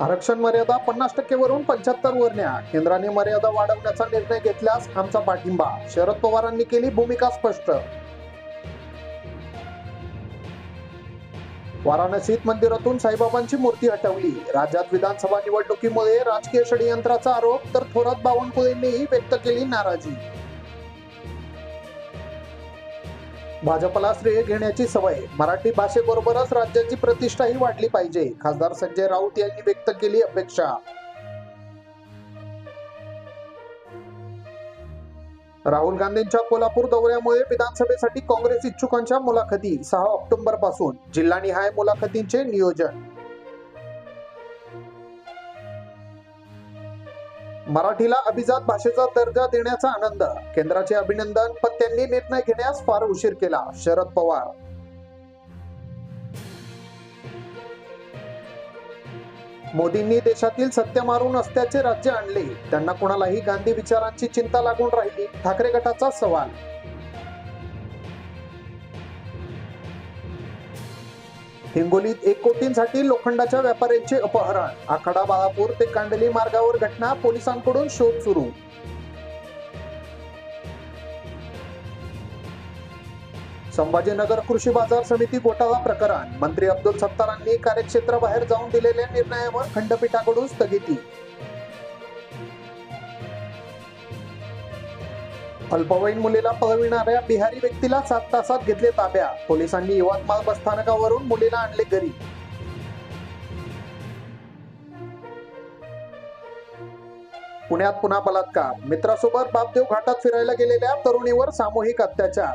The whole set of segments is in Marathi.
आरक्षण मर्यादा पन्नास टक्केवरून पंच्याहत्तर वर न्या केंद्राने मर्यादा वाढवण्याचा निर्णय घेतल्यास आमचा पाठिंबा. शरद पवारांनी केली भूमिका स्पष्ट. वाराणसीत मंदिरातून साईबाबांची मूर्ती हटवली. राज्यात विधानसभा निवडणुकीमुळे राजकीय षडयंत्राचा आरोप तर थोरात बावनकुळेंनीही व्यक्त केली नाराजी. भाजपला श्रेय घेण्याची सवय. मराठी भाषेबरोबरच राज्याची प्रतिष्ठाही वाढली पाहिजे खासदार संजय राऊत यांनी व्यक्त केली अपेक्षा. राहुल गांधींच्या कोल्हापूर दौऱ्यामुळे विधानसभेसाठी काँग्रेस इच्छुकांच्या मुलाखती सहा ऑक्टोबरपासून जिल्हानिहाय मुलाखतींचे नियोजन. मराठीला अभिजात भाषेचा दर्जा देण्याचा आनंद. केंद्राचे अभिनंदन पण त्यांनी निर्णय घेण्यास फार उशीर केला शरद पवार. मोदींनी देशातील सत्य मारून असल्याचे राज्य आणले. त्यांना कोणालाही गांधी विचारांची चिंता लागून राहिली ठाकरे गटाचा सवाल हिंगोलीत एक कोटींसाठी लोखंडाच्या व्यापाऱ्यांचे अपहरण. आखाडा बाळापूर ते कांडली मार्गावर घटना पोलिसांकडून शोध सुरू. संभाजीनगर कृषी बाजार समिती घोटाळा प्रकरण. मंत्री अब्दुल सत्तारांनी कार्यक्षेत्राबाहेर जाऊन दिलेल्या निर्णयावर खंडपीठाकडून स्थगिती. अल्पवयीन मुलीला पळविणाऱ्या बिहारी व्यक्तीला सात तासात घेतले ताब्यात पोलिसांनी यवतमाळ बसस्थानकावरून मुलीला आणले घरी. पुण्यात पुन्हा बलात्कार. मित्रासोबत बापदेव घाटात फिरायला गेलेल्या तरुणीवर सामूहिक अत्याचार.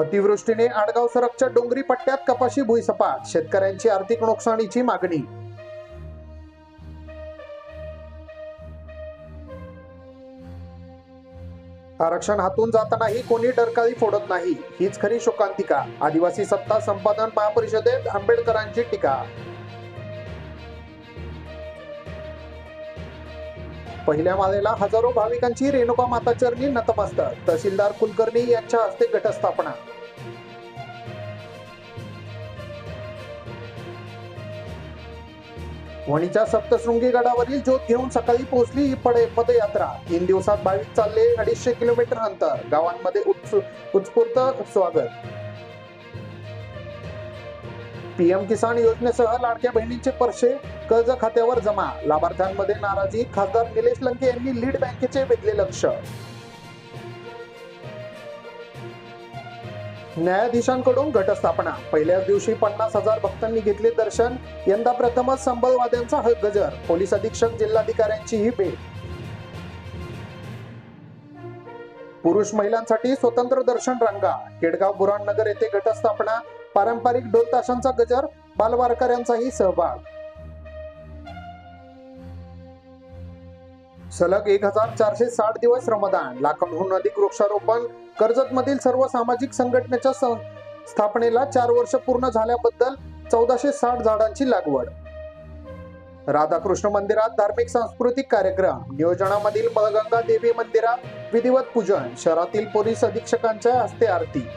अतिवृष्टीने आडगाव सरकच्या डोंगरी पट्ट्यात कपाशी भुईसपाट. शेतकऱ्यांची आर्थिक नुकसानीची मागणी. आरक्षण हातून जातानाही कोणी डरकाळी फोडत नाही. हीच खरी शोकांतिका. आदिवासी सत्ता संपादन महापरिषदेत आंबेडकरांची टीका. पहिल्या मालेला हजारो भाविकांची रेणुका माता चरणी नतमस्तक. तहसीलदार कुलकर्णी यांच्या हस्ते घटस्थापना. वणीच्या सप्तशृंगी गडावरील ज्योत घेऊन सकाळी पोहोचली ही पडे पदयात्रा. तीन दिवसात भाविक चालले अडीचशे किलोमीटर अंतर. गावांमध्ये उत्स्फूर्त स्वागत. पीएम किसान योजनेसह लाडक्या बहिणींचे परशे कर्ज खात्यावर जमा. लाभार्थ्यांमध्ये नाराजी खासदार निलेश लंके यांनी लीड बँकेचे वेधले लक्ष. न्यायाधीशांकडून घटस्थापना. पहिल्याच दिवशी पन्नास हजार भक्तांनी घेतले दर्शन. यंदा प्रथमच संबलवाद्यांचा गजर. पोलीस अधीक्षक जिल्हाधिकाऱ्यांचीही भेट. पुरुष महिलांसाठी स्वतंत्र दर्शन रांगा. केडगाव बुराणनगर येथे घटस्थापना. पारंपरिक ढोल ताशांचा गजर. बालवारकऱ्यांचाही सहभाग. सलग एक हजार चारशे साठ दिवस रमदान. लाखांहून अधिक वृक्षारोपण कर्जत मधील सर्व सामाजिक संघटनेच्या सं- स्थापनेला चार वर्ष पूर्ण झाल्याबद्दल चौदाशे साठ झाडांची लागवड. राधाकृष्ण मंदिरात धार्मिक सांस्कृतिक कार्यक्रम नियोजनामधील मळगंगा देवी मंदिरात विधिवत पूजन शहरातील पोलीस अधीक्षकांच्या हस्ते आरती.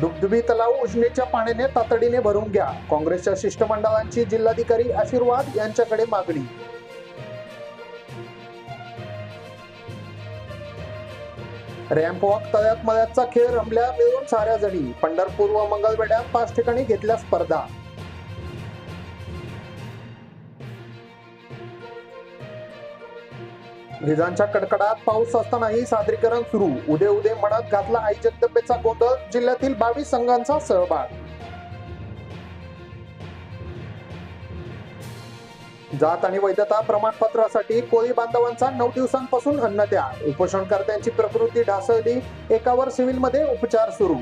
दुबदुबी तलाव उजनीच्या पाण्याने तातडीने भरून घ्या. काँग्रेसच्या शिष्टमंडळांची जिल्हाधिकारी आशीर्वाद यांच्याकडे मागणी. रॅम्प वॉक तळ्यात मळ्याचा खेळ रमल्या मिळून साऱ्या जणी. पंढरपूर व मंगळवेढ्यात पाच ठिकाणी घेतल्या स्पर्धा. विजांच्या कडकडात पाऊस असतानाही सादरीकरण सुरू. उदे उदे म्हणत घातला आई जगदंबेचा गोंधळ जिल्ह्यातील बावीस संघांचा सहभाग. जात आणि वैधता प्रमाणपत्रासाठी कोळी बांधवांचा नऊ दिवसांपासून अन्नत्या उपोषणकर्त्यांची प्रकृती ढासळली एकावर सिव्हिलमध्ये उपचार सुरू.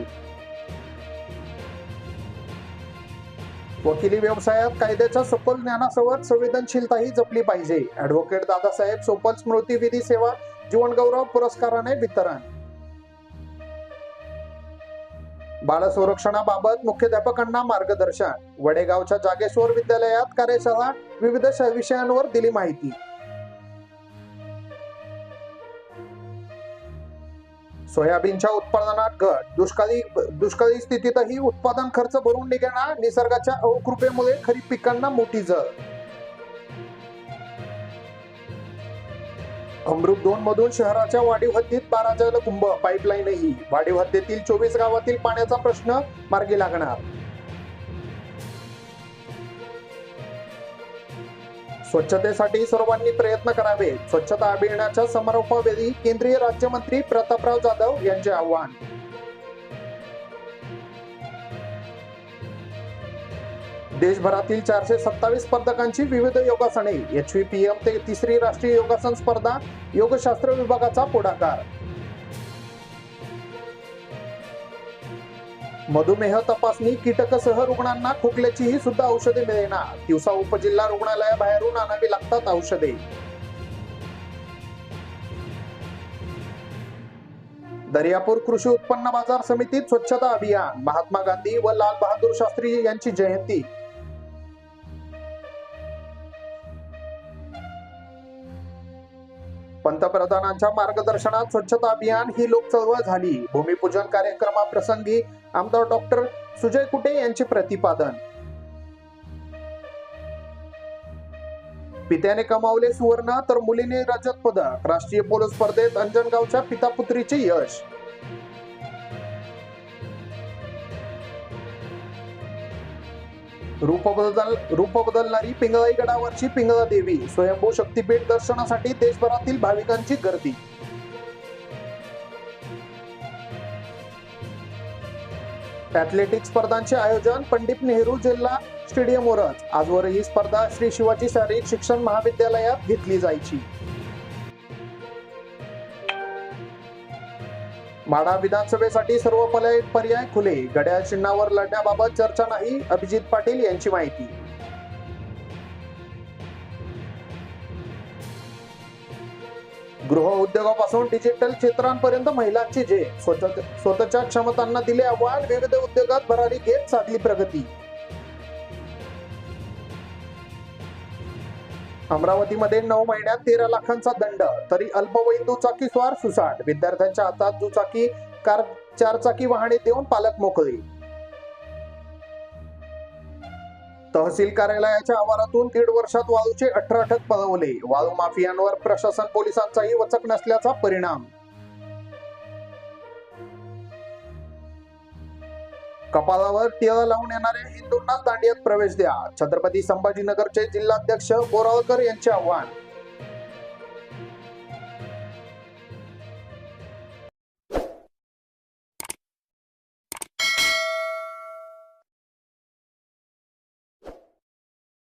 वकिली व्यवसायात कायद्याच्या सखोल ज्ञानासोबत संवेदनशीलताही जपली पाहिजे. ऍडव्होकेट दादासाहेब सोपल स्मृती विधी सेवा जीवनगौरव पुरस्काराने वितरण. बाल संरक्षणाबाबत मुख्याध्यापकांना मार्गदर्शन. वडेगावच्या जागेश्वर विद्यालयात कार्यशाळा विविध विषयांवर दिली माहिती. सोयाबीनच्या उत्पादनात घट. दुष्काळी दुष्काळी स्थितीतही उत्पादन खर्च भरून निघणार निसर्गाच्या अवकृपेमुळे खरीप पिकांना मोठी जळ अमृत दोन मधून शहराच्या वाढीव हद्दीत बारा जलकुंभ पाईपलाईनही. वाढीव हद्दीतील चोवीस गावातील पाण्याचा प्रश्न मार्गी लागणार. स्वच्छतेसाठी सर्वांनी प्रयत्न करावे. स्वच्छता अभियानाच्या समारोपावेळी केंद्रीय राज्यमंत्री प्रतापराव जाधव यांचे आव्हान. देशभरातील चारशे सत्तावीस स्पर्धकांची विविध योगासने एच पी एम ते तिसरी राष्ट्रीय योगासन स्पर्धा योगशास्त्र विभागाचा पुढाकार. मधुमेह तपासणी कीटकसह रुग्णांना खोकल्याचीही सुद्धा औषधे मिळेना दिवसा उपजिल्हा रुग्णालयाबाहेरून आणावी लागतात औषधे. दर्यापूर कृषी उत्पन्न बाजार समितीत स्वच्छता अभियान. महात्मा गांधी व लाल बहादूर शास्त्री यांची जयंती. पंतप्रधानांच्या मार्गदर्शनात स्वच्छता अभियान ही लोक चळवळ झाली. भूमिपूजन कार्यक्रमाप्रसंगी आमदार डॉक्टर सुजय कुटे यांचे प्रतिपादन. पित्याने कमावले सुवर्ण तर मुलीने रजत पदक. राष्ट्रीय पोलो स्पर्धेत अंजनगावच्या पितापुत्रीचे यश. रूप बदल रूप बदलणारी पिंगळाई गडावरची पिंगळा देवी स्वयंभू शक्तीपीठ दर्शनासाठी देशभरातील भाविकांची गर्दी. ॲथलेटिक्स स्पर्धांचे आयोजन पंडित नेहरू जिल्हा स्टेडियमवरच. आजवर ही स्पर्धा श्री शिवाजी शारीरिक शिक्षण महाविद्यालयात घेतली जायची. माढा विधानसभेसाठी सर्व पर्याय पर्याय खुले. घड्याळ चिन्हावर लढण्याबाबत चर्चा नाही अभिजित पाटील यांची माहिती. गृह उद्योगापासून डिजिटल क्षेत्रांपर्यंत महिलांची झेप. स्वतःच्या क्षमतांना दिले आव्हान. विविध उद्योगात भरारी घेत साधली प्रगती. अमरावतीमध्ये नऊ महिन्यात तेरा लाखांचा दंड तरी अल्पवयीन दुचाकी स्वार सुसाट. विद्यार्थ्यांच्या हातात दुचाकी कार चारचाकी वाहने देऊन पालक मोकळी. तहसील कार्यालयाच्या आवारातून दीड वर्षात वाळूचे अठरा अटक पळवले. वाळू माफियांवर प्रशासन पोलिसांचाही वचक नसल्याचा परिणाम. कपाळावर टिळा लावून येणाऱ्या हिंदूंना दांडियात प्रवेश द्या. छत्रपती संभाजीनगरचे जिल्हाध्यक्ष बोरावकर यांचे आव्हान.